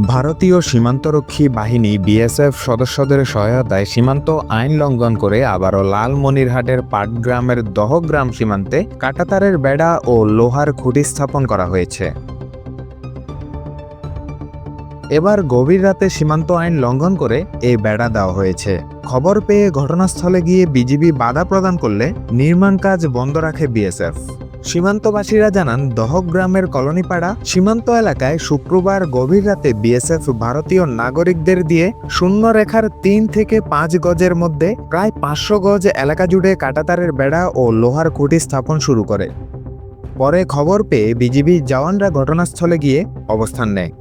ভারতীয় সীমান্তরক্ষী বাহিনী বিএসএফ সদস্যদের সহায়তায় সীমান্ত আইন লঙ্ঘন করে আবারও লালমনিরহাটের পাটগ্রামের দহগ্রাম সীমান্তে কাটাতারের বেড়া ও লোহার খুঁটি স্থাপন করা হয়েছে। এবার গভীর রাতে সীমান্ত আইন লঙ্ঘন করে এই বেড়া দেওয়া হয়েছে। খবর পেয়ে ঘটনাস্থলে গিয়ে বিজিবি বাধা প্রদান করলে নির্মাণ কাজ বন্ধ রাখে বিএসএফ। সীমান্তবাসীরা জানান, দহক গ্রামের কলোনিপাড়া সীমান্ত এলাকায় শুক্রবার গভীর রাতে বিএসএফ ভারতীয় নাগরিকদের দিয়ে শূন্য রেখার তিন থেকে পাঁচ গজের মধ্যে প্রায় পাঁচশো গজ এলাকা জুড়ে কাটাতারের বেড়া ও লোহার খুঁটি স্থাপন শুরু করে। পরে খবর পেয়ে বিজিবি জওয়ানরা ঘটনাস্থলে গিয়ে অবস্থান নেয়।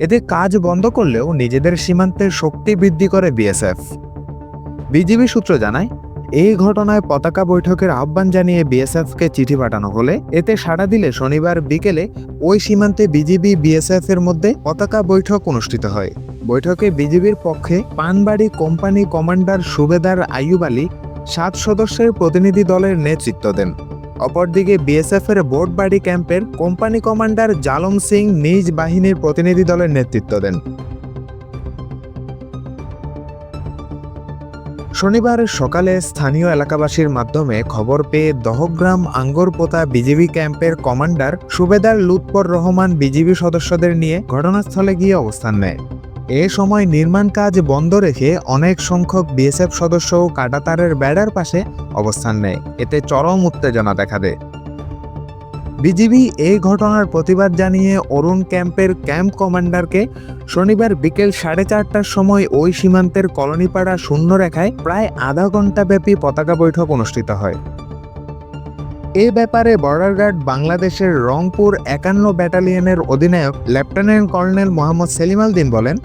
এতে কাজ বন্ধ করলেও নিজেদের সীমান্তের শক্তি বৃদ্ধি করে বিএসএফ। বিজিবি সূত্র জানায় এই ঘটনায় পতাকা বৈঠকের আহ্বান জানিয়ে বিএসএফকে চিঠি পাঠানো হলে এতে সাড়া দিলে শনিবার বিকেলে ওই সীমান্তে বিজিবি বিএসএফ এর মধ্যে পতাকা বৈঠক অনুষ্ঠিত হয়। বৈঠকে বিজিবির পক্ষে পানবাড়ি কোম্পানি কমান্ডার সুবেদার আইয়ুব আলী সাত সদস্যের প্রতিনিধি দলের নেতৃত্ব দেন। অপরদিকে বিএসএফ এর বোর্ডবাড়ি ক্যাম্পের কোম্পানি কমান্ডার জালম সিং নিজ বাহিনীর প্রতিনিধি দলের নেতৃত্ব দেন। শনিবার সকালে স্থানীয় এলাকাবাসীর মাধ্যমে খবর পেয়ে দহগ্রাম আঙ্গরপোতা বিজিবি ক্যাম্পের কমান্ডার সুবেদার লুৎপর রহমান বিজিবি সদস্যদের নিয়ে ঘটনাস্থলে গিয়ে অবস্থান নেয়। এ সময় নির্মাণ কাজ বন্ধ রেখে অনেক সংখ্যক বিএসএফ সদস্য কাটাতারের বেড়ার পাশে অবস্থান নেয়। এতে চরম উত্তেজনা দেখা দেয়। বিজিবি এই ঘটনার প্রতিবাদ জানিয়ে অরুণ ক্যাম্পের ক্যাম্প কমান্ডারকে শনিবার বিকেল সাড়ে চারটার সময় ওই সীমান্তের কলোনিপাড়া শূন্য রেখায় প্রায় আধা ঘণ্টা ব্যাপী পতাকা বৈঠক অনুষ্ঠিত হয়। এ ব্যাপারে বর্ডার গার্ড বাংলাদেশের রংপুর একান্ন ব্যাটালিয়নের অধিনায়ক লেফটেন্যান্ট কর্নেল মোহাম্মদ সেলিম আলদিন বলেন,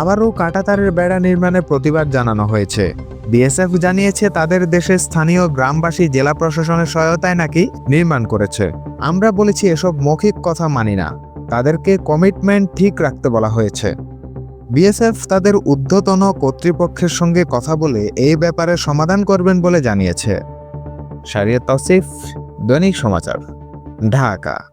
আবারও কাটাতারের বেড়া নির্মাণে প্রতিবাদ জানানো হয়েছে। বিএসএফ জানিয়েছে তাদের দেশের স্থানীয় গ্রামবাসী জেলা প্রশাসনের সহায়তায় নাকি নির্মাণ করেছে। আমরা বলেছি এসব মৌখিক কথা মানি না। তাদেরকে কমিটমেন্ট ঠিক রাখতে বলা হয়েছে। বিএসএফ তাদের ঊর্ধ্বতন কর্তৃপক্ষের সঙ্গে কথা বলে এই ব্যাপারে সমাধান করবেন বলে জানিয়েছে। শারিয়া তসিফ, দৈনিক সমাচার, ঢাকা।